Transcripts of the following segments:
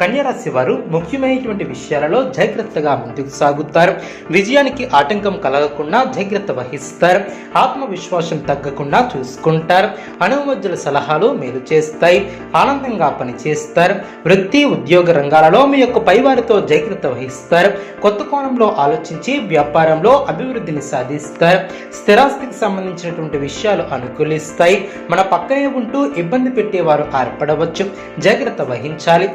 కన్యరాశి వారు ముఖ్యమైనటువంటి విషయాలలో జాగ్రత్తగా ముందుకు సాగుతారు. విజయానికి ఆటంకం కలగకుండా జాగ్రత్త వహిస్తారు. ఆత్మవిశ్వాసం తగ్గకుండా చూసుకుంటారు. అనుమతుల సలహాలు మేలు చేస్తాయి. ఆనందంగా పనిచేస్తారు. వృత్తి ఉద్యోగ రంగాలలో మీ యొక్క పైవారితో జాగ్రత్త వహిస్తారు. కొత్త కోణంలో ఆలోచించి వ్యాపారంలో అభివృద్ధిని సాధిస్తారు. స్థిరాస్తికి సంబంధించినటువంటి విషయాలు అనుకూలిస్తాయి. మన పక్కనే ఉంటూ ఇబ్బంది పెట్టేవారు ఏర్పడవచ్చు. జాగ్రత్త వహించాలి.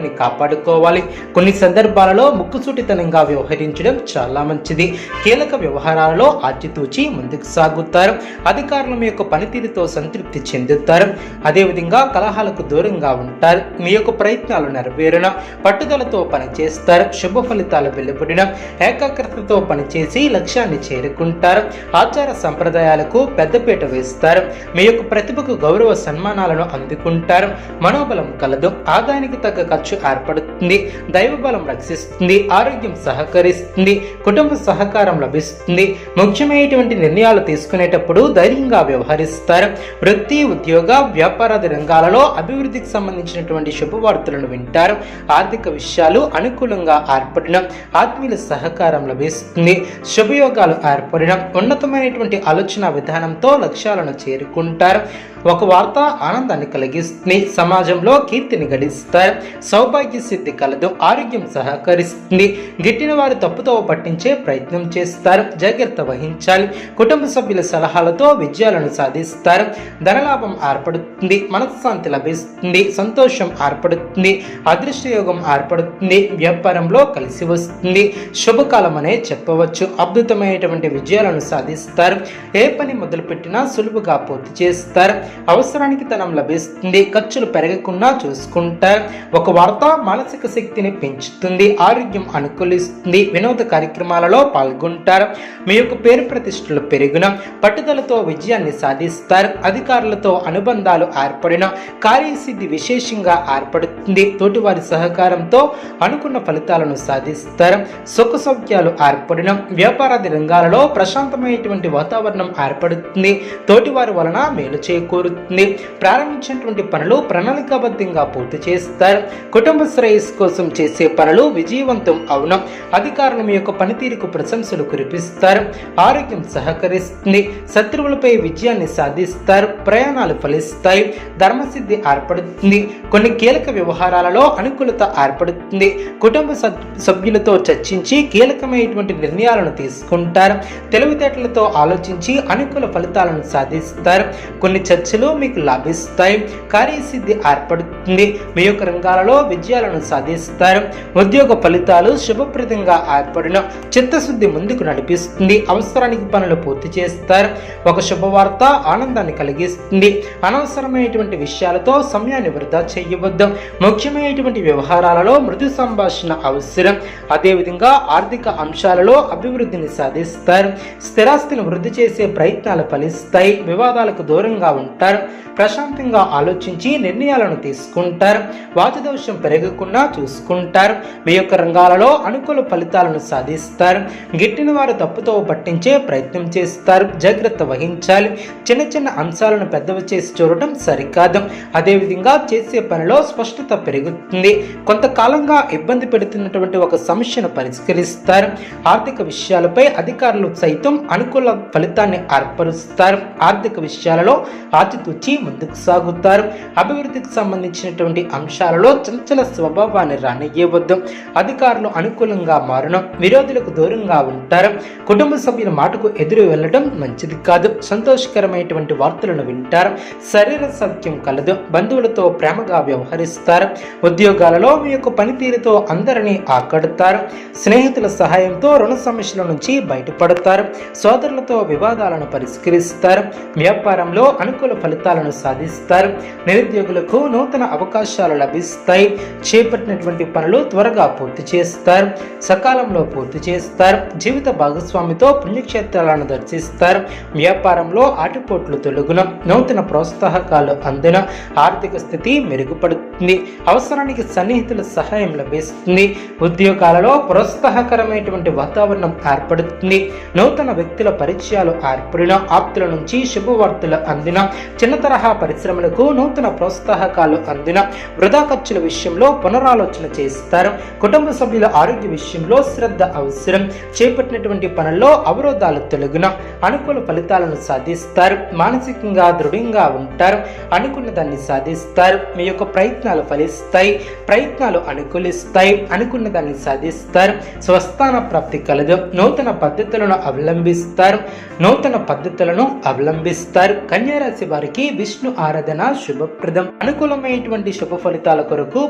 ఆరోగ్యాన్ని కాపాడుకోవాలి. కొన్ని సందర్భాలలో ముక్కుసూటితనంగా వ్యవహరించడం చాలా మంచిది. కీలక వ్యవహారాలలో ఆచితూచి ముందుకు సాగుతారు. అధికారుల మీ యొక్క పనితీరుతో సంతృప్తి చెందుతారు. అదేవిధంగా కలహాలకు దూరంగా ఉంటారు. మీ యొక్క ప్రయత్నాలు నెరవేరిన పట్టుదలతో పనిచేస్తారు. శుభ ఫలితాలు వెలువడిన ఏకాగ్రతతో పనిచేసి లక్ష్యాన్ని చేరుకుంటారు. ఆచార సంప్రదాయాలకు పెద్దపీట వేస్తారు. మీ యొక్క ప్రతిభకు గౌరవ సన్మానాలను అందుకుంటారు. మనోబలం కలదు. ఆదాయానికి తగ్గ ఖర్చు ఏర్పడుతుంది దైవ బలం రక్షిస్తుంది ఆరోగ్యం సహకరిస్తుంది కుటుంబ సహకారం లభిస్తుంది. ముఖ్యమైనటువంటి నిర్ణయాలు తీసుకునేటప్పుడు ధైర్యంగా వ్యవహరిస్తారు. వృత్తి ఉద్యోగ వ్యాపారాది రంగాలలో అభివృద్ధికి సంబంధించినటువంటి శుభవార్తలను వింటారు. ఆర్థిక విషయాలు అనుకూలంగా ఏర్పడిన ఆత్మీయుల సహకారం లభిస్తుంది. శుభయోగాలు ఏర్పడిన ఉన్నతమైనటువంటి ఆలోచన విధానంతో లక్ష్యాలను చేరుకుంటారు. ఒక వార్త ఆనందాన్ని కలిగిస్తుంది. సమాజంలో కీర్తిని గడిస్తారు. సౌభాగ్య సిద్ధి కలదు ఆరోగ్యం సహకరిస్తుంది. గిట్టిన వారి తప్పుతో పట్టించే ప్రయత్నం చేస్తారు జాగ్రత్త వహించాలి. కుటుంబ సభ్యుల సలహాలతో విజయాలను సాధిస్తారు. ధనలాభం ఏర్పడుతుంది మనశ్శాంతి లభిస్తుంది సంతోషం ఏర్పడుతుంది అదృష్టయోగం ఏర్పడుతుంది వ్యాపారంలో కలిసి వస్తుంది. శుభకాలం అనే చెప్పవచ్చు అద్భుతమైనటువంటి విజయాలను సాధిస్తారు. ఏ పని మొదలుపెట్టినా సులువుగా పూర్తి చేస్తారు. అవసరానికి ధనం లభిస్తుంది ఖర్చులు పెరగకుండా చూసుకుంటారు. ఒక వార్త మానసిక శక్తిని పెంచుతుంది ఆరోగ్యం అనుకూలిస్తుంది వినోద కార్యక్రమాలలో పాల్గొంటారు. మీ యొక్క పేరు ప్రతిష్టలు పెరిగిన పట్టుదలతో విజయాన్ని సాధిస్తారు. అధికారులతో అనుబంధాలు ఏర్పడిన కార్యసిద్ధి విశేషంగా ఏర్పడుతుంది. తోటివారి సహకారంతో అనుకున్న ఫలితాలను సాధిస్తారు. సుఖ సౌఖ్యాలు ఏర్పడిన వ్యాపారాది రంగాలలో ప్రశాంతమైనటువంటి వాతావరణం ఏర్పడుతుంది. తోటివారి వలన మేలు చేకూరుతుంది. ప్రారంభించినటువంటి పనులు ప్రణాళికాబద్ధంగా పూర్తి చేస్తారు. కుటుంబ శ్రేయస్సు కోసం చేసే పనులు విజయవంతం అవును. అధికారులు మీ యొక్క పనితీరుకు ప్రశంసలు కురిపిస్తారు. ఆరోగ్యం సహకరిస్తుంది. శత్రువులపై విజయాన్ని సాధిస్తారు. ప్రయాణాలు ఫలిస్తాయి. ధర్మసిద్ధి ఏర్పడుతుంది. కొన్ని కీలక వ్యవహారాలలో అనుకూలత ఏర్పడుతుంది. కుటుంబ సభ్యులతో చర్చించి కీలకమైనటువంటి నిర్ణయాలను తీసుకుంటారు. తెలివితేటలతో ఆలోచించి అనుకూల ఫలితాలను సాధిస్తారు. కొన్ని చర్చలు మీకు లాభిస్తాయి. కార్యసిద్ధి ఏర్పడుతుంది. మీ యొక్క రంగాలలో విజయాలను సాధిస్తారు. ఉద్యోగ ఫలితాలు శుభప్రదంగా ఏర్పడిన చిత్తశుద్ధి ముందుకు నడిపిస్తుంది. అవసరానికి పనులు పూర్తి చేస్తారు. ఒక శుభవార్త ఆనందాన్ని కలిగిస్తుంది. అనవసరమైనటువంటి విషయాలతో సమయాన్ని వృధా చేయవద్దు. ముఖ్యమైనటువంటి వ్యవహారాలలో మృదు సంభాషణ అవసరం. అదేవిధంగా ఆర్థిక అంశాలలో అభివృద్ధిని సాధిస్తారు. స్థిరాస్తిని వృద్ధి చేసే ప్రయత్నాలు ఫలిస్తాయి. వివాదాలకు దూరంగా ఉంటారు. ప్రశాంతంగా ఆలోచించి నిర్ణయాలను తీసుకుంటారు. వాచదోషం పెరగకుండా చూసుకుంటారు. మీ యొక్క రంగాలలో అనుకూల ఫలితాలను సాధిస్తారు. గిట్టిన వారు తప్పుతో పట్టించే ప్రయత్నం చేస్తారు. జాగ్రత్త వహించాలి. చిన్న చిన్న అంశాలను పెద్దవి చేసి చూడటం సరికాదు. అదేవిధంగా చేసే పనిలో స్పష్టత పెరుగుతుంది. కొంతకాలంగా ఇబ్బంది పెడుతున్నటువంటి ఒక సమస్యను పరిష్కరిస్తారు. ఆర్థిక విషయాలపై అధికారులు సైతం అనుకూల ఫలితాన్ని ఏర్పరుస్తారు. ఆర్థిక విషయాలలో ఆచితూచి ముందుకు సాగుతారు. అభివృద్ధికి సంబంధించినటువంటి అంశాలలో చిన్న చంచల స్వభావాన్ని రానియ్యవద్దు. అధికారులు అనుకూలంగా మారడం విరోధులకు దూరంగా ఉంటారు. కుటుంబ సభ్యుల మాటకు ఎదురు వెళ్ళడం మంచిది కాదు. సంతోషకరమైనటువంటి వార్తలను వింటారు. శరీర సౌఖ్యం కలదు. బంధువులతో ప్రేమగా వ్యవహరిస్తారు. ఉద్యోగాలలో మీ యొక్క పనితీరుతో అందరినీ ఆకడతారు. స్నేహితుల సహాయంతో రుణ సమస్యల నుంచి బయటపడతారు. సోదరులతో వివాదాలను పరిష్కరిస్తారు. వ్యాపారంలో అనుకూల ఫలితాలను సాధిస్తారు. నిరుద్యోగులకు నూతన అవకాశాలు లభిస్తాయి. చేపట్టినటువంటి పనులు త్వరగా పూర్తి చేస్తారు. సకాలంలో పూర్తి చేస్తారు. జీవిత భాగస్వామితో పుణ్యక్షేత్రాలను దర్శిస్తారు. వ్యాపారంలో ఆటుపోట్లు తొలగున. నూతన ప్రోత్సాహకాలు అందిన. ఆర్థిక స్థితి మెరుగుపడుతుంది. అవసరానికి సన్నిహితుల సహాయం లభిస్తుంది. ఉద్యోగాలలో ప్రోత్సాహకరమైనటువంటి వాతావరణం ఏర్పడుతుంది. నూతన వ్యక్తుల పరిచయాలు ఏర్పడిన. ఆప్తుల నుంచి శుభవార్తలు అందిన. చిన్న తరహా పరిశ్రమలకు నూతన ప్రోత్సాహకాలు అందిన. వృధా ఖర్చుల విషయం విషయంలో పునరాలోచన చేస్తారు. కుటుంబ సభ్యుల ఆరోగ్య విషయంలో శ్రద్ధ అవసరం. చేపట్టినటువంటి పనుల్లో అవరోధాలు తొలగిన అనుకూల ఫలితాలను సాధిస్తారు. మానసికంగా దృఢంగా ఉంటారు. అనుకున్న దాన్ని సాధిస్తారు. మీ యొక్క ప్రయత్నాలు ఫలిస్తాయి. ప్రయత్నాలు అనుకూలిస్తాయి. అనుకున్న దాన్ని సాధిస్తారు. స్వస్థాన ప్రాప్తి కలదు. నూతన పద్ధతులను అవలంబిస్తారు. నూతన పద్ధతులను అవలంబిస్తారు. కన్యారాశి వారికి విష్ణు ఆరాధన శుభప్రదం. అనుకూలమైనటువంటి శుభ ఫలితాల కొరకు